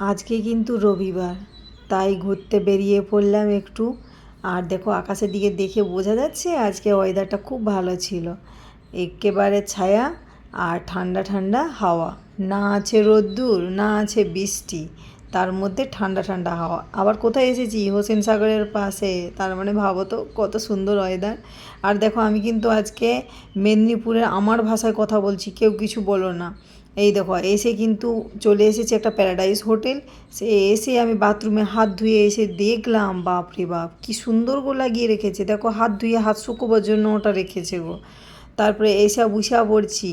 আজকে কিন্তু রবিবার, তাই ঘুরতে বেরিয়ে পড়লাম একটু। আর দেখো আকাশের দিকে দেখে বোঝা যাচ্ছে আজকে ওয়েদারটা খুব ভালো ছিল। একেবারে ছায়া আর ঠান্ডা ঠান্ডা হাওয়া। না আছে রোদ্দুর, না আছে বৃষ্টি, তার মধ্যে ঠান্ডা ঠান্ডা হাওয়া। আবার কোথায় এসেছি? হোসেন সাগরের পাশে, তার মানে ভাবো তো কত সুন্দর ওয়েদার আর দেখো আমি কিন্তু আজকে মেদিনীপুরের আমার ভাষায় কথা বলছি, কেউ কিছু বলো না। এই দেখো, এসে কিন্তু চলে এসেছে একটা প্যারাডাইস হোটেল সে এসে আমি বাথরুমে হাত ধুয়ে এসে দেখলাম বাপ রে বাপ, কি সুন্দর গো লাগিয়ে রেখেছে। দেখো, হাত ধুয়ে হাত শুকোবার জন্য ওটা রেখেছে গো। তারপরে এসে বুঝা পড়ছি।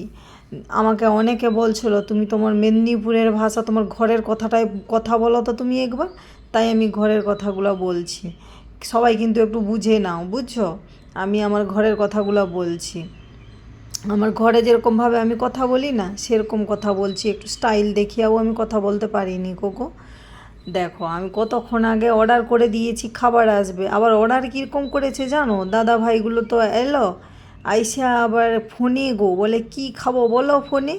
আমাকে অনেকে বলছিল, তুমি তোমার মেদিনীপুরের ভাষা, তোমার ঘরের কথাটাই, কথা বলো তো তুমি একবার। তাই আমি ঘরের কথাগুলো বলছি। সবাই কিন্তু একটু বুঝে নাও, বুঝছ? আমি আমার ঘরের কথাগুলো বলছি। আমার ঘরে যেরকমভাবে আমি কথা বলি না, সেরকম কথা বলছি। একটু স্টাইল দেখিয়াও আমি কথা বলতে পারিনি, কোকো। দেখো, আমি কতক্ষণ আগে অর্ডার করে দিয়েছি, খাবার আসবে। আবার অর্ডার কীরকম করেছে জানো? দাদা ভাইগুলো তো এলো, আইসা আবার ফোনে গো, বলে, কি খাব বলো ফোনে?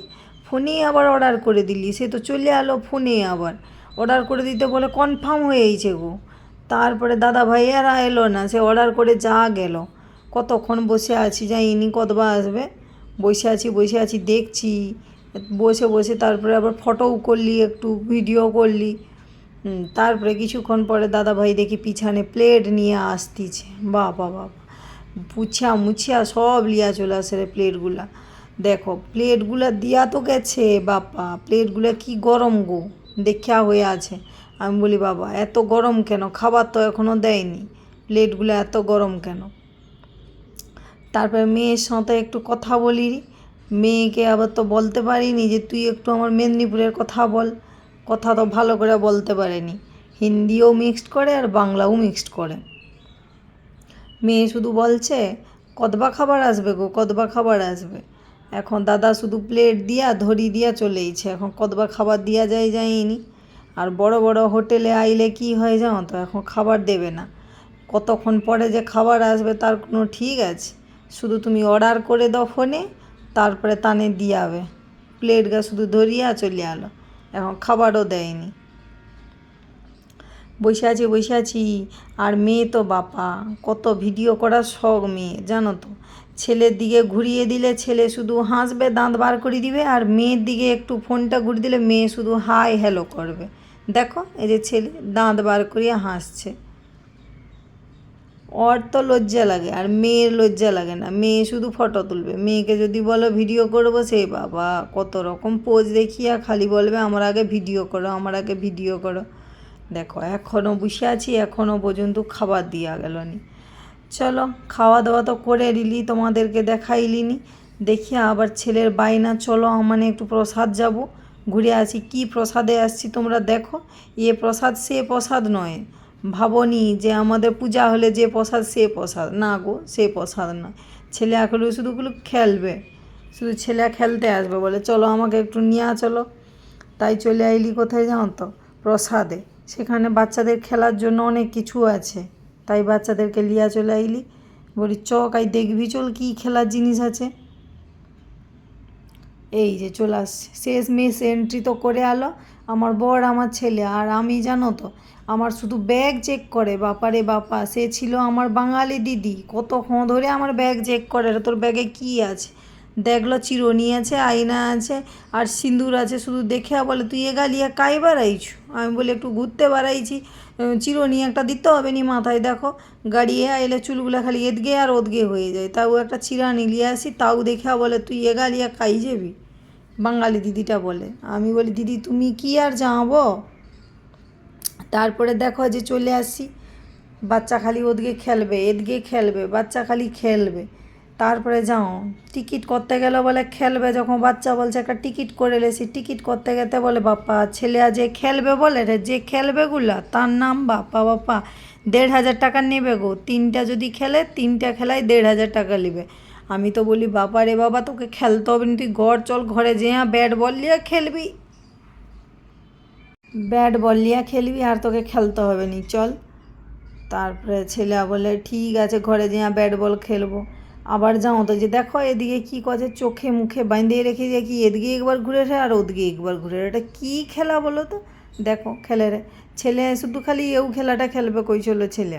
ফোনে আবার অর্ডার করে দিলি, সে তো চলে এলো ফোনে আবার। অর্ডার করে দিতে বলে, কনফার্ম হয়েছে গো। তারপরে দাদা ভাইয়ারা এলো না, সে অর্ডার করে যা গেল। কতক্ষণ বসে আছি যাইনি কতবার আসবে। বসে আছি বসে আছি, দেখছি। বসে বসে তারপরে আবার ফটোও করলি, একটু ভিডিও করলি। তারপরে কিছুক্ষণ পরে দাদা ভাই দেখি পিছনে প্লেট নিয়ে আসতিছে। বাবা বাবা। পুছিয়া মুছিয়া সব লিয়া চলে আসে রে প্লেটগুলা দেখো প্লেটগুলা দিয়া তো গেছে, বাপা। প্লেটগুলা কি গরম গো। দেখিয়া হয়ে আছে। আমি বলি, বাবা, এত গরম কেন? খাবার তো এখনও দেয়নি। প্লেটগুলো এত গরম কেন? তারপরে মেয়ের সাথে একটু কথা বলি মেয়েকে আবার তো বলতে পারিনি যে, তুই একটু আমার মেদিনীপুরের কথা বল। কথা তো ভালো করে বলতে পারেনি। হিন্দিও মিক্সড করে আর বাংলাও মিক্সড করে। মেয়ে শুধু বলছে, কদবা খাবার আসবে গো, কদবা খাবার আসবে। এখন দাদা শুধু প্লেট দিয়া ধরি দিয়া চলেইছে এখন কদবা খাবার দিয়া যায় যায়নি। আর বড় বড় হোটেলে আইলে কি হয় জানো তো, এখন খাবার দেবে না। কতক্ষণ পরে যে খাবার আসবে তার কোনো ঠিক আছে। শুধু তুমি অর্ডার করে দাও ফোনে তারপরে তানে দিয়াবে। প্লেট গা শুধু ধরিয়া চলে আলো। এখন খাবারও দেয়নি। বসে আছি বসে আছি। আর মেয়ে তো বাপা। কত ভিডিও করার শখ মেয়ে, জানো তো? ছেলের দিকে ঘুরিয়ে দিলে ছেলে শুধু হাসবে, দাঁত বার করে দিবে। আর মেয়ের দিকে একটু ফোনটা ঘুরিয়ে দিলে মেয়ে শুধু হাই হ্যালো করবে। দেখো, এই যে ছেলে দাঁত বার করিয়ে হাসছে। ওর তো লজ্জা লাগে, আর মেয়ের লজ্জা লাগে না। মেয়ে শুধু ফটো তুলবে। মেয়েকে যদি বলো ভিডিও করব, সে বাবা, কত রকম পোজ দেখিয়া খালি বলবে, আমার আগে ভিডিও করো, আমার আগে ভিডিও করো। দেখো এখনও বসে আছি এখনও পর্যন্ত খাবার দিয়া গেল নি চলো খাওয়া দাওয়া তো করে নিলি, তোমাদেরকে দেখাইলিনি। দেখি আবার ছেলের বাইনা চলো মানে একটু প্রসাদ যাব। ঘুরে আসি, কি প্রসাদে আসছি তোমরা দেখো। এ প্রসাদ, সে প্রসাদ নয়। ভাবনি যে আমাদের পূজা হলে যে প্রসাদ, সে প্রসাদ। না গো, সে প্রসাদ না ছেলে এখন শুধুগুলো খেলবে। শুধু ছেলে খেলতে আসবে বলে, চলো আমাকে একটু নিয়ে চলো। তাই চলে আইলি কোথায় জানো তো? প্রসাদে। সেখানে বাচ্চাদের খেলার জন্য অনেক কিছু আছে। তাই বাচ্চাদেরকে লিয়া চলে আইলি। বলি, চ কাই দেখবি চল কী খেলার জিনিস আছে? এই যে চলে আসছে। শেষ মেস এন্ট্রি তো করে আলো। আমার বর, আমার ছেলে। আর আমি জানো তো আমার শুধু ব্যাগ চেক করে, বাপারে বাপা, সে ছিল আমার বাঙালি দিদি। কত কতক্ষণ ধরে আমার ব্যাগ চেক করে তোর ব্যাগে কি আছে? দেখল চিরুনি আছে, আয়না আছে, আর সিঁদুর আছে, শুধু দেখে বলে, তুই এ গালিয়া কাই বাড়াইছু? আমি বলি, একটু ঘুরতে বাড়াইছি। চিরুনি একটা দিতে হবে নি মাথায়, দেখো। গাড়িয়ে আইলে চুলগুলো খালি এদগে আর ওদগে হয়ে যায়। তাও একটা চিরানি নিয়ে আসি, তাও দেখে বলে, তুই এ গালিয়া কাই যাবি? বাঙালি দিদিটা বলে। আমি বলি, দিদি, তুমি কি আর যাব? তারপরে দেখো যে চলে আসি। বাচ্চা খালি ওদিকে খেলবে, এদিকে খেলবে, বাচ্চা খালি খেলবে। তারপরে যাও। টিকিট করতে গেলে বলে খেলবে যখন বাচ্চা বলছে একটা টিকিট করে লেছি। টিকিট করতে গেতে বলে, বাপ্পা ছেলে যে খেলবে বলে রে, যে খেলবে গুলা তার নাম বাপ্পা বাপ্পা, দেড় হাজার টাকা নেবে গো। তিনটা যদি খেলে, তিনটা খেলায় দেড় হাজার টাকা নেবে। আমি তো বলি বাবা রে বাবা, তোকে খেলতে হবে না, তুই ঘর চল, ঘরে যে ব্যাট বল, নিয়ে খেলবি। ব্যাট বল নিয়ে খেলবি আর তোকে খেলতে হবে নি, চল। তারপরে ছেলে বলে ঠিক আছে, ঘরে যেয়ে ব্যাট বল খেলব। আবার যাও তো যে, দেখো এদিকে কি করছে চোখে মুখে বাঁধিয়ে রেখে যে কি এদিকে একবার ঘুরে রে আর ওদিকে একবার ঘুরে। এটা কি খেলা বলো তো? দেখো খেলে রে। ছেলে শুধু খালি এও খেলাটা খেলবে, কই চলো ছেলে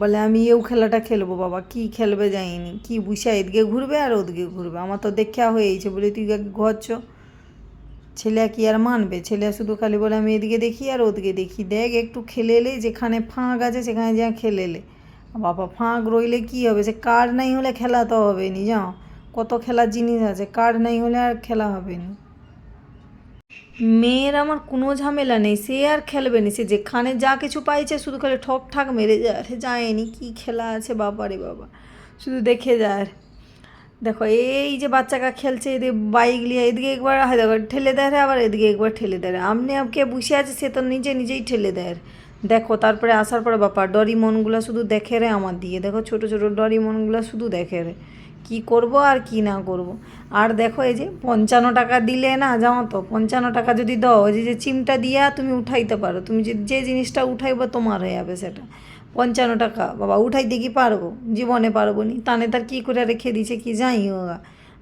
বলে, আমি এও খেলাটা খেলব বাবা, কি খেলবে যাইনি কি বুঝা এদিকে ঘুরবে আর ওদিকে ঘুরবে। আমার তো দেখা হয়েছে বলে তুই ঘরছ ছেলে কি আর মানবে? ছেলে শুধু খালি বলে, আমি এদিকে দেখি আর ওদিকে দেখি। দেখ, একটু খেলে এলে যেখানে ফাঁক আছে সেখানে যা খেলে এলে। বাবা, ফাঁক রইলে কি হবে? সে কার নাই হলে খেলা তো হবে নি যাও কত খেলার জিনিস আছে, কার নাই হলে আর খেলা হবে না। মেয়ের আমার কোনো ঝামেলা নেই, সে আর খেলবে না। সে যেখানে যা কিছু পাইছে, শুধু খালি ঠক ঠাক মেরে যায় যায়নি, কী খেলা আছে, বাবারে বাবা। শুধু দেখে যায় দেখো, এই যে বাচ্চাকা খেলছে এদিকে বাইক নিয়ে এদিকে একবার, হয় ঠেলে দেয় আবার এদিকে একবার ঠেলে দেয় রে। আমনি আপকে বসে আছে, সে তো নিজে নিজেই ঠেলে দেয়। দেখো, তারপরে আসার পরে ব্যাপার ডরি মনগুলো শুধু দেখে রে আমার দিয়ে দেখো, ছোট ছোট ডরি মনগুলো শুধু দেখে রে। কি করব আর কি না করব। আর দেখো এই যে পঞ্চান্ন টাকা দিলে না, জানো তো, পঞ্চান্ন টাকা যদি দাও ওই যে চিমটা দিয়া তুমি উঠাইতে পারো, তুমি যে যে জিনিসটা উঠাইবো তোমার হয়ে যাবে সেটা। পঞ্চান্ন টাকা, বাবা, উঠাইতে কি পারব? জীবনে পারব নি। তানে তার কী করে রেখে দিছে কি যাই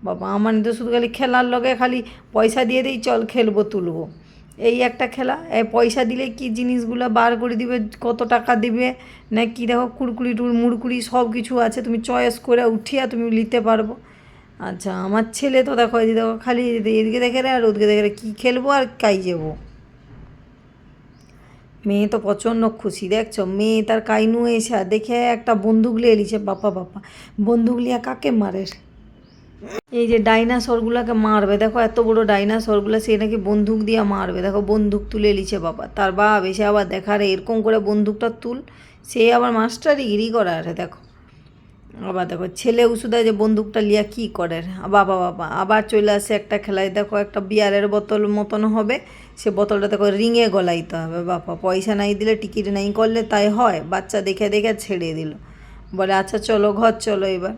বাবা, আমার তো শুধু খালি খেলার লগে খালি পয়সা দিয়ে দিই, চল খেলব, তুলবো। এই একটা খেলা পয়সা দিলে কি জিনিসগুলো বার করে দিবে, কত টাকা দিবে, না কি দেখো কুড়কুড়ি টুর মুড়কুড়ি সব কিছু আছে, তুমি চয়েস করে উঠিয়া তুমি নিতে পারব। আচ্ছা আমার ছেলে তো দেখো, এই দেখো খালি এদিকে দেখে রে আর ওদিকে দেখে রে, কী খেলব আর কাই যাব? মেয়ে তো প্রচণ্ড খুশি, দেখছ? মেয়ে তার কাইনু এসে দেখে একটা বন্দুক লিয়ে এলিছে, বাপা বাপা। বন্দুক লিয়া কাকে মারে? এই যে ডাইনাসরগুলোকে মারবে, দেখো এত বড় ডাইনাসরগুলো, সে নাকি বন্দুক দিয়ে মারবে। দেখো বন্দুক তুলে লিছে বাবা, তার বাপ এসে আবার দেখারে এরকম করে বন্দুকটা তুল, সে আবার মাস্টারই গিরি করে আরে দেখো। আবার দেখো, ছেলে উসুদা যে বন্দুকটা লিয়া কি করে? বাবা বাবা, আবার চলে আসে একটা খেলায়, দেখো একটা বিয়ারের বোতল মতন হবে, সে বোতলটা দেখো রিঙে গলাইতে হবে, বাবা, পয়সা নাই দিলে টিকিট নাই করলে তাই হয়, বাচ্চা দেখে দেখে ছেড়ে দিল। বলে আচ্ছা চলো, ঘর চলো এবার।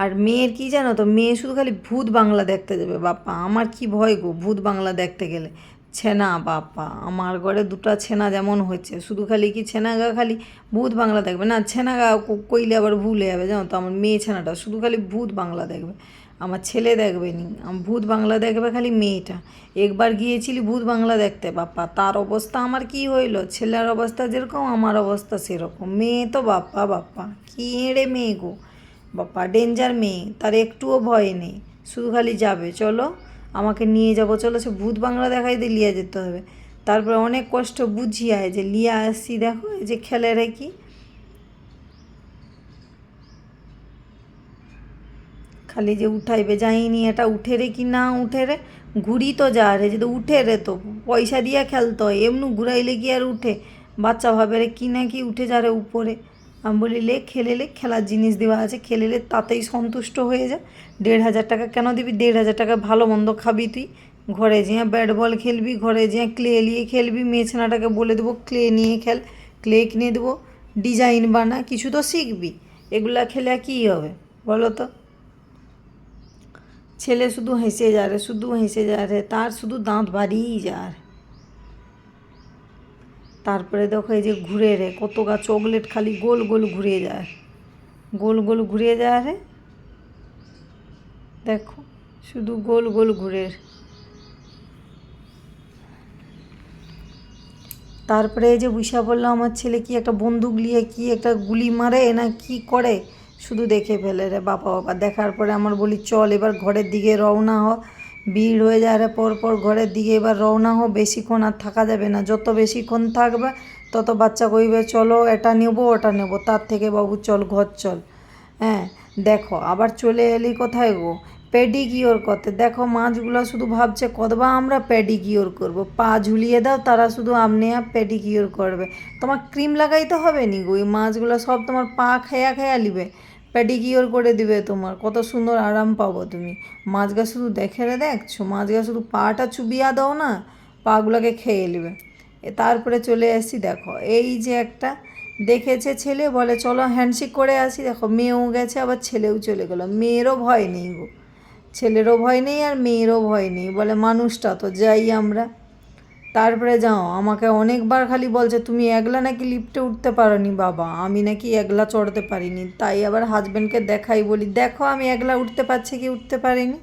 আর মেয়ের কি জানো তো, মেয়ে শুধু খালি ভূত বাংলা দেখতে যাবে বাপ্পা। আমার কি ভয় গো, ভূত বাংলা দেখতে গেলে। ছেনা, বাপ্পা, আমার ঘরে দুটা ছেনা যেমন হচ্ছে, শুধু খালি কি ছেনা গা খালি ভূত বাংলা দেখবে? না, ছেনা গা কইলে আবার ভুলে যাবে, জানো তো, আমার মেয়ে ছেনাটা শুধু খালি ভূত বাংলা দেখবে। আমার ছেলে দেখবে নি ভূত বাংলা দেখবে খালি মেয়েটা। একবার গিয়েছিলি ভূত বাংলা দেখতে, বাপ্পা। তার অবস্থা আমার কি হইল? ছেলের অবস্থা যেরকম, আমার অবস্থা সেরকম। মেয়ে তো বাপ্পা বাপ্পা। কি এড়ে মেয়ে গো? বাপ্পা ডেঞ্জার মেয়ে, তার একটুও ভয় নেই। শুধু খালি যাবে, চলো। আমাকে নিয়ে যাব, চলো। সে ভূত বাংলা দেখাই দিয়ে লিয়া যেতে হবে। তারপরে অনেক কষ্ট বুঝিয়ায় যে লিয়া আসছি, দেখো যে খেলে কি। খালি যে উঠাইবে, যাইনি এটা, উঠে রে কি না উঠে রে? ঘুরি তো যা রে যদি উঠে রে তো, পয়সা দিয়া খেলতে হয় এমনি ঘুরাইলে কি আর উঠে? বাচ্চা ভাবে রে কি না কি উঠে যা রে উপরে। আমি বলি, লে, খেলে, লে, খেলার জিনিস দেওয়া আছে খেলেলে তাতেই সন্তুষ্ট হয়ে যা। দেড় হাজার টাকা কেন দিবি? দেড় হাজার টাকা ভালো মন্দ খাবি তুই। ঘরে যেয়ে ব্যাট বল খেলবি, ঘরে যেয়ে ক্লে নিয়ে খেলবি মেয়ে ছেনাটাকে বলে দেবো, ক্লে নিয়ে খেল, ক্লে কিনে দেবো, ডিজাইন বানা, কিছু তো শিখবি। এগুলা খেলে কী হবে, বলো তো? ছেলে শুধু হেসে যা রে শুধু হেসে যা রে তার শুধু দাঁত বাড়িয়েই যা রে তারপরে দেখো এই যে ঘুরে রে, কত গা চকলেট খালি গোল গোল ঘুরে যায়। গোল গোল ঘুরে যায় রে। দেখো, শুধু গোল গোল ঘুরে। তারপরে এই যে বুঝা বলল, আমার ছেলে কি একটা বন্দুক নিয়ে কি একটা গুলি মারে না কি করে? শুধু দেখে ফেলে রে বাবা বাবা দেখার পরে আমার বলি, চল এবার ঘরের দিকে রওনা হ। ভিড় হয়ে যায় রে পর পর ঘরের দিকে এবার রওনা হো বেশিক্ষণ আর থাকা যাবে না। যত বেশিক্ষণ থাকবে, তত বাচ্চা কইবে, চলো এটা নেব, ওটা নেব। তার থেকে বাবু, চল, ঘর চল। হ্যাঁ দেখো, আবার চলে এলি কোথায় গো? পেডিকিওর করতে দেখো, মাছগুলো শুধু ভাবছে কতবা আমরা পেডিকিওর করব? পা ঝুলিয়ে দাও, তারা শুধু আমনে আপ পেডিকিওর করবে। তোমার ক্রিম লাগাইতে হবে নি গো? এই মাছগুলো সব তোমার পা খেয়া খেয়া লিবে। পেডিকিওর করে দিবে তোমার? কত সুন্দর আরাম পাবো তুমি। মাছগা শুধু দেখে রে দেখছ মাছগা শুধু পাটা চুবিয়া দাও না পাগুলোকে খেয়ে নেবে। তারপরে চলে আসি দেখো। এই যে একটা দেখেছে ছেলে, বলে চলো হ্যান্ডশেক করে আসি। দেখো, মেয়েও গেছে, আবার ছেলেও চলে গেলো। মেয়েরও ভয় নেই গো। ছেলেরও ভয় নেই আর মেয়েরও ভয় নেই। বলে মানুষটা তো, যাই আমরা। তারপরে যাও, আমাকে অনেকবার খালি বলছে, তুমি একলা নাকি লিফটে উঠতে পারোনি বাবা? আমি নাকি একলা চড়তে পারিনি। তাই আবার হাজব্যান্ডকে দেখাই বলি, দেখো, আমি একলা উঠতে পারছি কি উঠতে পারিনি?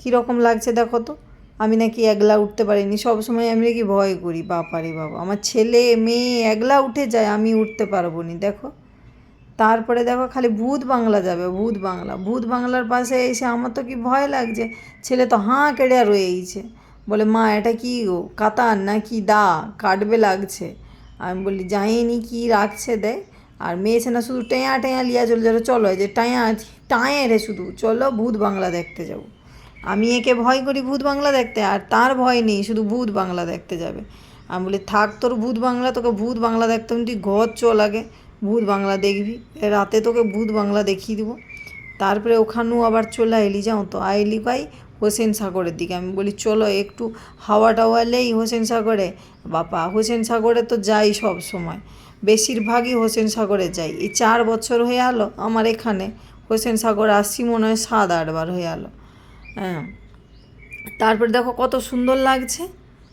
কীরকম লাগছে দেখো তো। আমি নাকি একলা উঠতে পারিনি। সব সময় আমি নাকি ভয় করি, বাপারে বাবা। আমার ছেলে, মেয়ে একলা উঠে যায়, আমি উঠতে পারব নি দেখো। তারপরে দেখো, খালি ভূত বাংলা যাবে, ভূত বাংলা। ভূত বাংলার পাশে এসে আমার তো কি ভয় লাগছে? ছেলে তো হাঁ কেড়ে রয়েইছে। বলে, মা, এটা কি গো কাতান না কি দা? কাটবে লাগছে। আমি বলি যাইনি কি রাখছে দেয় আর মেয়ে না শুধু টেঁয়া টেঁয়া লিয়া চলে যাবে। চলো যে টাঁয়া টাঁয়ে রে শুধু। চলো ভূত বাংলা দেখতে যাব। আমি একে ভয় করি ভূত বাংলা দেখতে, আর তার ভয় নেই, শুধু ভূত বাংলা দেখতে যাবে। আমি বলি, থাক তোর ভূত বাংলা, তোকে ভূত বাংলা দেখতে তুই ঘর চল আগে ভূত বাংলা দেখবি। রাতে তোকে ভূত বাংলা দেখিয়ে দিব। তারপরে ওখানেও আবার চলে এলি যাও তো? আইলি পাই হোসেন সাগরের দিকে। আমি বলি, চলো একটু হাওয়া টাওয়া লেই হোসেন সাগরে। বাপা, হোসেন সাগরে তো যাই সব সময়। বেশিরভাগই হোসেন সাগরে যাই। এই চার বছর হয়ে আলো আমার এখানে। হোসেন সাগর আসছি মনে হয় সাত আটবার হয়ে আলো। হ্যাঁ। তারপরে দেখো কত সুন্দর লাগছে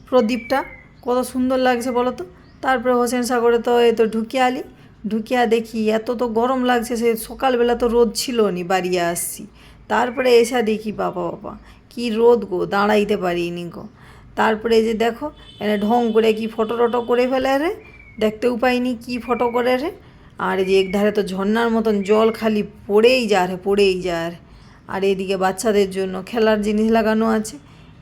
প্রদীপটা। কত সুন্দর লাগছে বলো তো। তারপরে হোসেন সাগরে তো এই তো ঢুকিয়ে আলি ঢুকিয়া দেখি এত তো গরম লাগছে, সে সকালবেলা তো রোদ ছিল নি বাড়িয়ে আসছি। তারপরে এসে দেখি, বাবা বাবা। কি রোদ গো, দাঁড়াইতে পারিনি গো। তারপরে যে দেখো, এনে ঢং করে কি ফটো টটো করে ফেলে রে দেখতেও পাইনি কি ফটো করে রে। আর যে এক ধারে তো ঝর্নার মতন জল খালি পড়েই যা রে, পড়েই যা রে। আর এদিকে বাচ্চাদের জন্য খেলার জিনিস লাগানো আছে।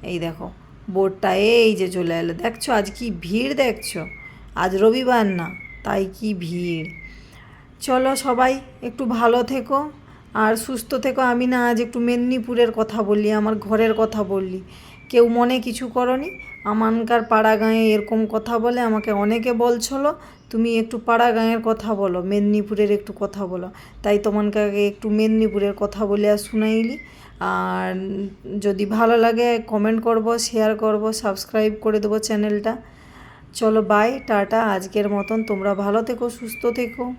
এই দেখো বোর্ডটা এই যে চলে এলো। দেখছ, আজ কি ভিড় দেখছ? আজ রবিবার না, তাই কি ভিড়। চলো সবাই, একটু ভালো থেকো। আর সুস্থ থেকো, আমি না আজ একটু মেদিনীপুরের কথা বললি, আমার ঘরের কথা বললি। কেউ মনে কিছু করনি? আমানকার পাড়া গাঁয়ে এরকম কথা বলে আমাকে অনেকে বলছলো, তুমি একটু পাড়া গাঁয়ের কথা বলো, মেদিনীপুরের একটু কথা বলো। তাই তোমাকে একটু মেদিনীপুরের কথা বলে আর শুনাইলি। আর যদি ভালো লাগে কমেন্ট করব শেয়ার করব সাবস্ক্রাইব করে দেবো চ্যানেলটা। চলো বাই টাটা, আজকের মতন। তোমরা ভালো থেকো, সুস্থ থেকো।